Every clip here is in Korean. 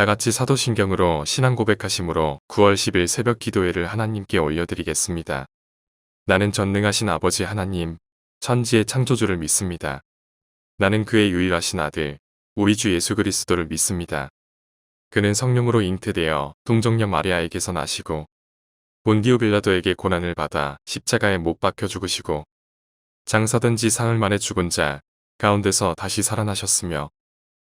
다같이 사도신경으로 신앙 고백하심으로 9월 10일 새벽 기도회를 하나님께 올려드리겠습니다. 나는 전능하신 아버지 하나님, 천지의 창조주를 믿습니다. 나는 그의 유일하신 아들, 우리 주 예수 그리스도를 믿습니다. 그는 성령으로 잉태되어 동정녀 마리아에게서 나시고 본디오 빌라도에게 고난을 받아 십자가에 못 박혀 죽으시고 장사된 지 사흘 만에 죽은 자 가운데서 다시 살아나셨으며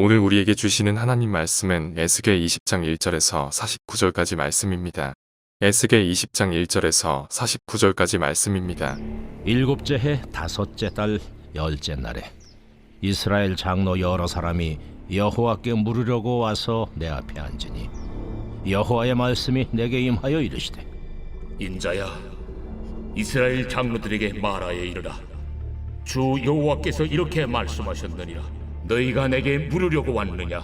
오늘 우리에게 주시는 하나님 말씀은 에스겔 20장 1절에서 49절까지 말씀입니다. 에스겔 20장 1절에서 49절까지 말씀입니다. 일곱째 해 다섯째 달 열째 날에 이스라엘 장로 여러 사람이 여호와께 물으려고 와서 내 앞에 앉으니 여호와의 말씀이 내게 임하여 이르시되 인자야 이스라엘 장로들에게 말하여 이르라 주 여호와께서 이렇게 말씀하셨느니라 너희가 내게 물으려고 왔느냐?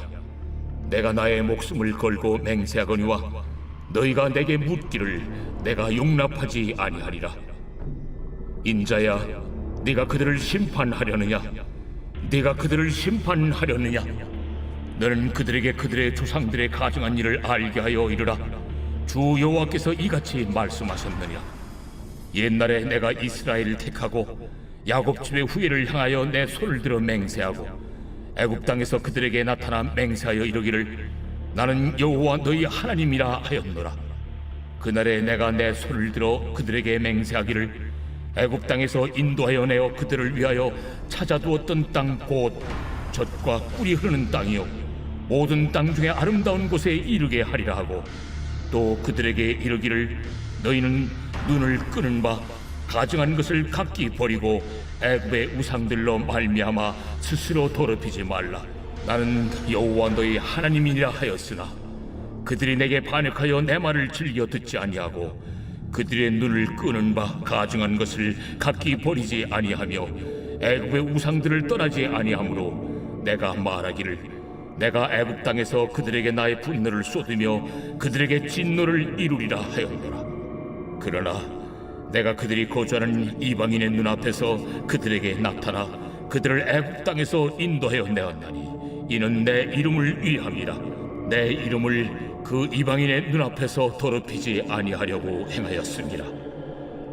내가 나의 목숨을 걸고 맹세하거니와 너희가 내게 묻기를 내가 용납하지 아니하리라. 인자야 네가 그들을 심판하려느냐? 네가 그들을 심판하려느냐? 너는 그들에게 그들의 조상들의 가정한 일을 알게 하여 이르라. 주 여호와께서 이같이 말씀하셨느냐? 옛날에 내가 이스라엘을 택하고 야곱 집의 후예를 향하여 내 손을 들어 맹세하고 애굽 땅에서 그들에게 나타나 맹세하여 이르기를 나는 여호와 너희 하나님이라 하였노라. 그날에 내가 내 손을 들어 그들에게 맹세하기를 애굽 땅에서 인도하여 내어 그들을 위하여 찾아두었던 땅 곧 젖과 꿀이 흐르는 땅이요 모든 땅 중에 아름다운 곳에 이르게 하리라 하고 또 그들에게 이르기를 너희는 눈을 끄는 바 가증한 것을 각기 버리고 애굽의 우상들로 말미암아 스스로 더럽히지 말라. 나는 여호와 너희 하나님이라 하였으나 그들이 내게 반역하여 내 말을 즐겨 듣지 아니하고 그들의 눈을 끄는 바 가증한 것을 각기 버리지 아니하며 애굽의 우상들을 떠나지 아니하므로 내가 말하기를 내가 애굽 땅에서 그들에게 나의 분노를 쏟으며 그들에게 진노를 이루리라 하였노라. 그러나 내가 그들이 거주하는 이방인의 눈앞에서 그들에게 나타나 그들을 애굽 땅에서 인도하여 내었나니 이는 내 이름을 위함이라. 내 이름을 그 이방인의 눈앞에서 더럽히지 아니하려고 행하였습니다.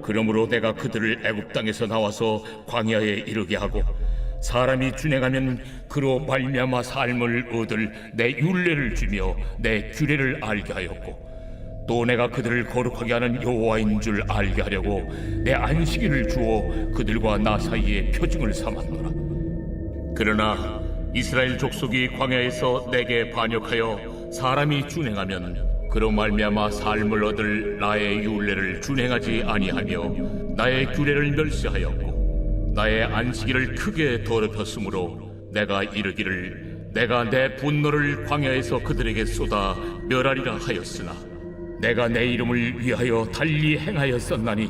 그러므로 내가 그들을 애굽 땅에서 나와서 광야에 이르게 하고 사람이 준행하면 그로 말미암아 삶을 얻을 내 율례를 주며 내 규례를 알게 하였고 또 내가 그들을 거룩하게 하는 여호와인 줄 알게 하려고 내 안식일을 주어 그들과 나 사이에 표징을 삼았노라. 그러나 이스라엘 족속이 광야에서 내게 반역하여 사람이 준행하면 그로 말미암아 삶을 얻을 나의 율례를 준행하지 아니하며 나의 규례를 멸시하였고 나의 안식일을 크게 더럽혔으므로 내가 이르기를 내가 내 분노를 광야에서 그들에게 쏟아 멸하리라 하였으나 내가 내 이름을 위하여 달리 행하였었나니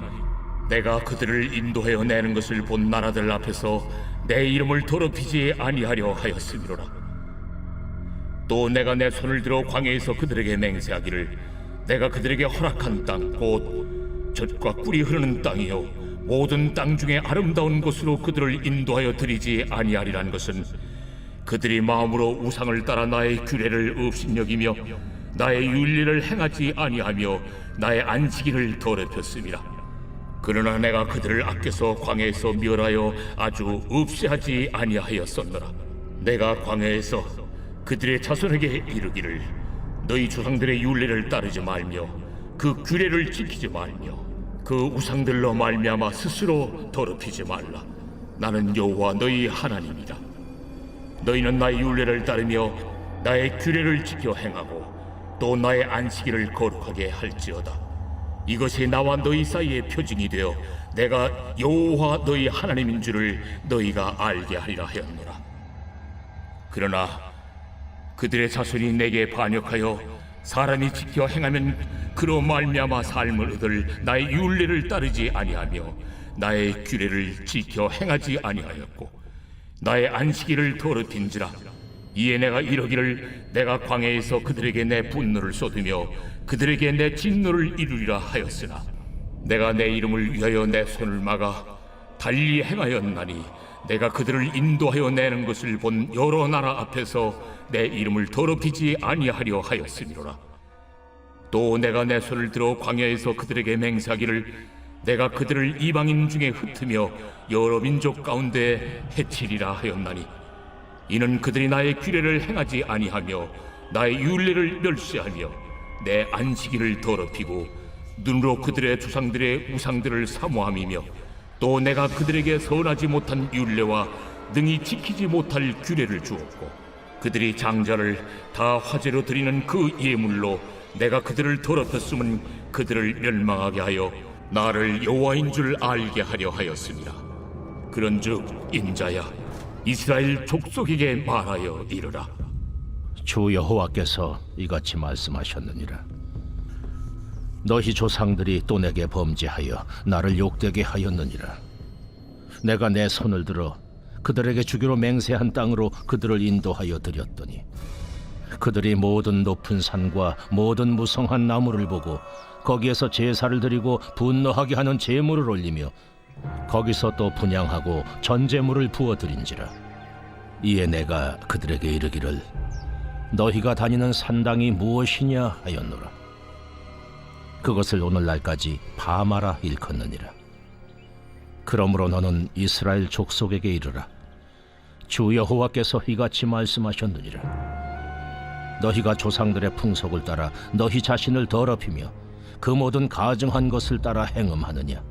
내가 그들을 인도하여 내는 것을 본 나라들 앞에서 내 이름을 더럽히지 아니하려 하였음이로라. 또 내가 내 손을 들어 광야에서 그들에게 맹세하기를 내가 그들에게 허락한 땅 곧 젖과 꿀이 흐르는 땅이요 모든 땅 중에 아름다운 곳으로 그들을 인도하여 드리지 아니하리란 것은 그들이 마음으로 우상을 따라 나의 규례를 업신여기며 나의 윤리를 행하지 아니하며 나의 안식일을 더럽혔습니다. 그러나 내가 그들을 아껴서 광야에서 멸하여 아주 없이하지 아니하였었노라. 내가 광야에서 그들의 자손에게 이르기를 너희 조상들의 윤례를 따르지 말며 그 규례를 지키지 말며 그 우상들로 말미암아 스스로 더럽히지 말라. 나는 여호와 너희 하나님이다. 너희는 나의 율례를 따르며 나의 규례를 지켜 행하고 또 나의 안식일을 거룩하게 할지어다. 이것이 나와 너희 사이의 표징이 되어 내가 여호와 너희 하나님인 줄을 너희가 알게 하리라 하였노라. 그러나 그들의 자손이 내게 반역하여 사람이 지켜 행하면 그로 말미암아 삶을 얻을 나의 율례를 따르지 아니하며 나의 규례를 지켜 행하지 아니하였고 나의 안식일을 더럽힌지라 이에 내가 이러기를 내가 광야에서 그들에게 내 분노를 쏟으며 그들에게 내 진노를 이루리라 하였으나 내가 내 이름을 위하여 내 손을 막아 달리 행하였나니 내가 그들을 인도하여 내는 것을 본 여러 나라 앞에서 내 이름을 더럽히지 아니하려 하였음이로라. 또 내가 내 손을 들어 광야에서 그들에게 맹세하기를 내가 그들을 이방인 중에 흩으며 여러 민족 가운데 해치리라 하였나니 이는 그들이 나의 규례를 행하지 아니하며 나의 율례를 멸시하며 내 안식일을 더럽히고 눈으로 그들의 조상들의 우상들을 사모함이며 또 내가 그들에게 선하지 못한 율례와 능히 지키지 못할 규례를 주었고 그들이 장자를 다 화제로 드리는 그 예물로 내가 그들을 더럽혔음은 그들을 멸망하게 하여 나를 여호와인 줄 알게 하려 하였습니다. 그런즉 인자야 이스라엘 족속에게 말하여 이르라. 주 여호와께서 이같이 말씀하셨느니라. 너희 조상들이 또 내게 범죄하여 나를 욕되게 하였느니라. 내가 내 손을 들어 그들에게 주기로 맹세한 땅으로 그들을 인도하여 드렸더니 그들이 모든 높은 산과 모든 무성한 나무를 보고 거기에서 제사를 드리고 분노하게 하는 제물을 올리며 거기서 또 분양하고 전제물을 부어 드린지라. 이에 내가 그들에게 이르기를 너희가 다니는 산당이 무엇이냐 하였노라. 그것을 오늘날까지 바마라 일컫느니라. 그러므로 너는 이스라엘 족속에게 이르라. 주 여호와께서 이같이 말씀하셨느니라. 너희가 조상들의 풍속을 따라 너희 자신을 더럽히며 그 모든 가증한 것을 따라 행음하느냐.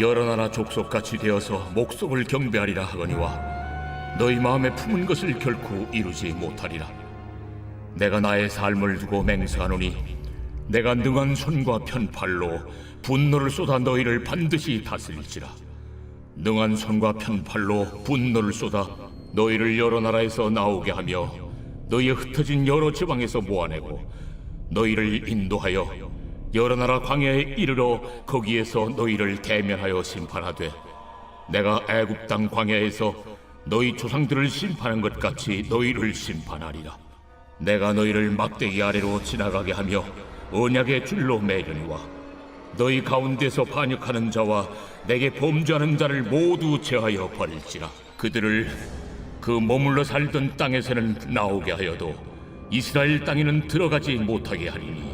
여러 나라 족속 같이 되어서 목속을 경배하리라 하거니와 너희 마음에 품은 것을 결코 이루지 못하리라. 내가 나의 삶을 두고 맹세하노니 내가 능한 손과 편팔로 분노를 쏟아 너희를 반드시 다스릴지라. 능한 손과 편팔로 분노를 쏟아 너희를 여러 나라에서 나오게 하며 너희의 흩어진 여러 지방에서 모아내고 너희를 인도하여 여러 나라 광야에 이르러 거기에서 너희를 대면하여 심판하되 내가 애굽 땅 광야에서 너희 조상들을 심판한 것 같이 너희를 심판하리라. 내가 너희를 막대기 아래로 지나가게 하며 언약의 줄로 매려니와 너희 가운데서 반역하는 자와 내게 범죄하는 자를 모두 제하여 버릴지라. 그들을 그 머물러 살던 땅에서는 나오게 하여도 이스라엘 땅에는 들어가지 못하게 하리니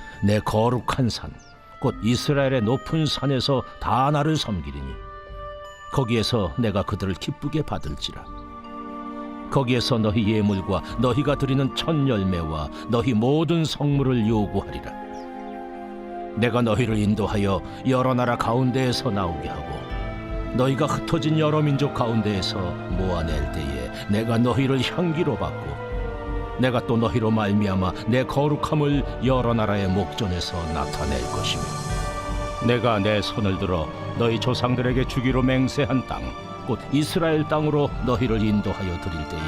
내 거룩한 산 곧 이스라엘의 높은 산에서 다 나를 섬기리니 거기에서 내가 그들을 기쁘게 받을지라. 거기에서 너희 예물과 너희가 드리는 첫 열매와 너희 모든 성물을 요구하리라. 내가 너희를 인도하여 여러 나라 가운데에서 나오게 하고 너희가 흩어진 여러 민족 가운데에서 모아낼 때에 내가 너희를 향기로 받고 내가 또 너희로 말미암아 내 거룩함을 여러 나라의 목전에서 나타낼 것이며 내가 내 손을 들어 너희 조상들에게 주기로 맹세한 땅 곧 이스라엘 땅으로 너희를 인도하여 드릴 때에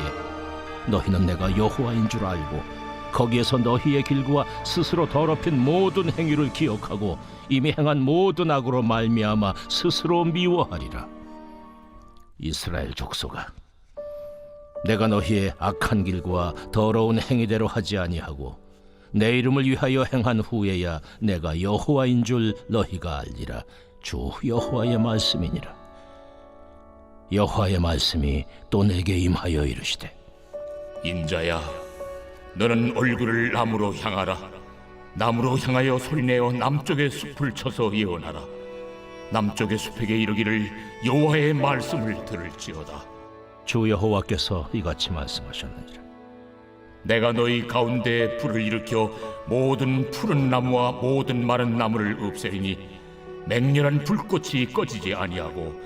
너희는 내가 여호와인 줄 알고 거기에서 너희의 길과 스스로 더럽힌 모든 행위를 기억하고 이미 행한 모든 악으로 말미암아 스스로 미워하리라. 이스라엘 족속아 내가 너희의 악한 길과 더러운 행위대로 하지 아니하고 내 이름을 위하여 행한 후에야 내가 여호와인 줄 너희가 알리라. 주 여호와의 말씀이니라. 여호와의 말씀이 또 내게 임하여 이르시되 인자야 너는 얼굴을 남으로 향하라. 남으로 향하여 소리내어 남쪽의 숲을 쳐서 예언하라. 남쪽의 숲에게 이르기를 여호와의 말씀을 들을지어다 주 여호와께서 이같이 말씀하셨느니라. 내가 너희 가운데 불을 일으켜 모든 푸른 나무와 모든 마른 나무를 없애리니 맹렬한 불꽃이 꺼지지 아니하고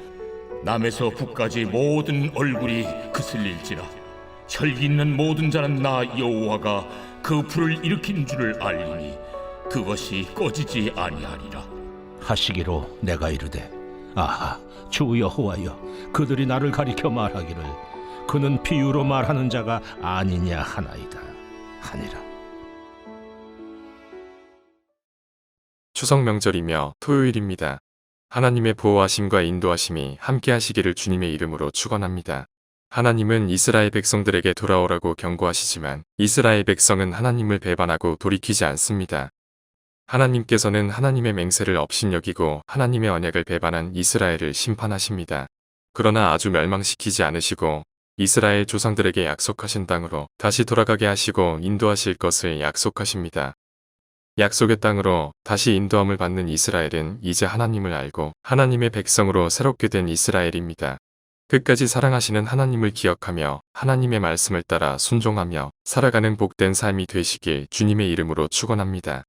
남에서 북까지 모든 얼굴이 그슬릴지라. 혈기 있는 모든 자는 나 여호와가 그 불을 일으킨 줄을 알리니 그것이 꺼지지 아니하리라. 하시기로 내가 이르되 아하 주 여호와여 그들이 나를 가리켜 말하기를 그는 비유로 말하는 자가 아니냐 하나이다 하니라. 추석 명절이며 토요일입니다. 하나님의 보호하심과 인도하심이 함께 하시기를 주님의 이름으로 축원합니다. 하나님은 이스라엘 백성들에게 돌아오라고 경고하시지만 이스라엘 백성은 하나님을 배반하고 돌이키지 않습니다. 하나님께서는 하나님의 맹세를 업신여기고 하나님의 언약을 배반한 이스라엘을 심판하십니다. 그러나 아주 멸망시키지 않으시고 이스라엘 조상들에게 약속하신 땅으로 다시 돌아가게 하시고 인도하실 것을 약속하십니다. 약속의 땅으로 다시 인도함을 받는 이스라엘은 이제 하나님을 알고 하나님의 백성으로 새롭게 된 이스라엘입니다. 끝까지 사랑하시는 하나님을 기억하며 하나님의 말씀을 따라 순종하며 살아가는 복된 삶이 되시길 주님의 이름으로 축원합니다.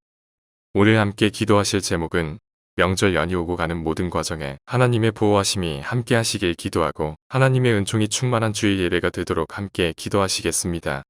오늘 함께 기도하실 제목은 명절 연이 오고 가는 모든 과정에 하나님의 보호하심이 함께 하시길 기도하고 하나님의 은총이 충만한 주일 예배가 되도록 함께 기도하시겠습니다.